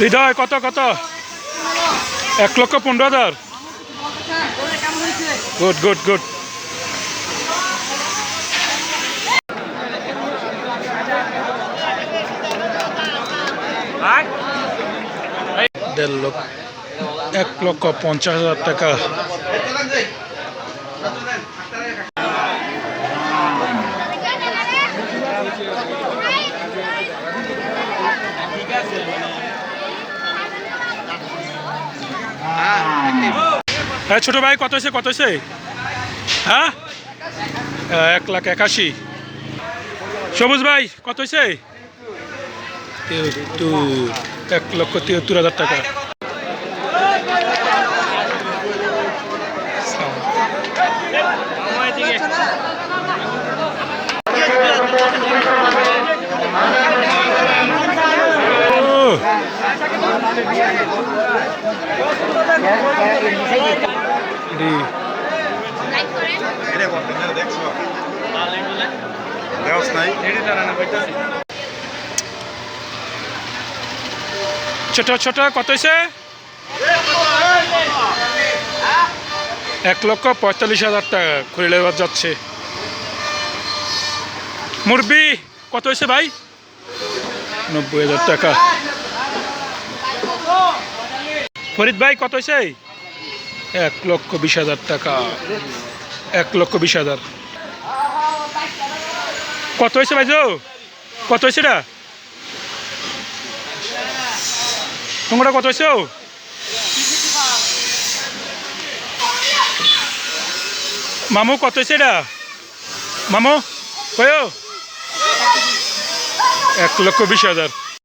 হৃদয়, কত কত? এক লক্ষ পনেরো হাজার। গুড গুড গুড দেড় লক্ষ, এক লক্ষ পঞ্চাশ হাজার টাকা। হ্যাঁ ছোট ভাই, কত হয়েছে কত হয়েছে? হ্যাঁ? এক লাখ একাশি। সবুজ ভাই, কত হয়েছে? তিয়াত্তর এক লক্ষ তিয়াত্তর হাজার টাকা। ছোট ছোট, কত হয়েছে এক লক্ষ পঁয়তাল্লিশ হাজার টাকা খুলে যাচ্ছে। মুরবি কত হয়েছে ভাই? নব্বই হাজার টাকা। ফরিদ ভাই, কত হয়েছে এক লক্ষ বিশ হাজার টাকা। এক লক্ষ বিশ হাজার। কত হয়েছে ভাই জো কত হয়েছে এটা? তোমরা কত হয়েছে? মামু, কত হয়েছে এটা? মামু কয় এক লক্ষ বিশ হাজার।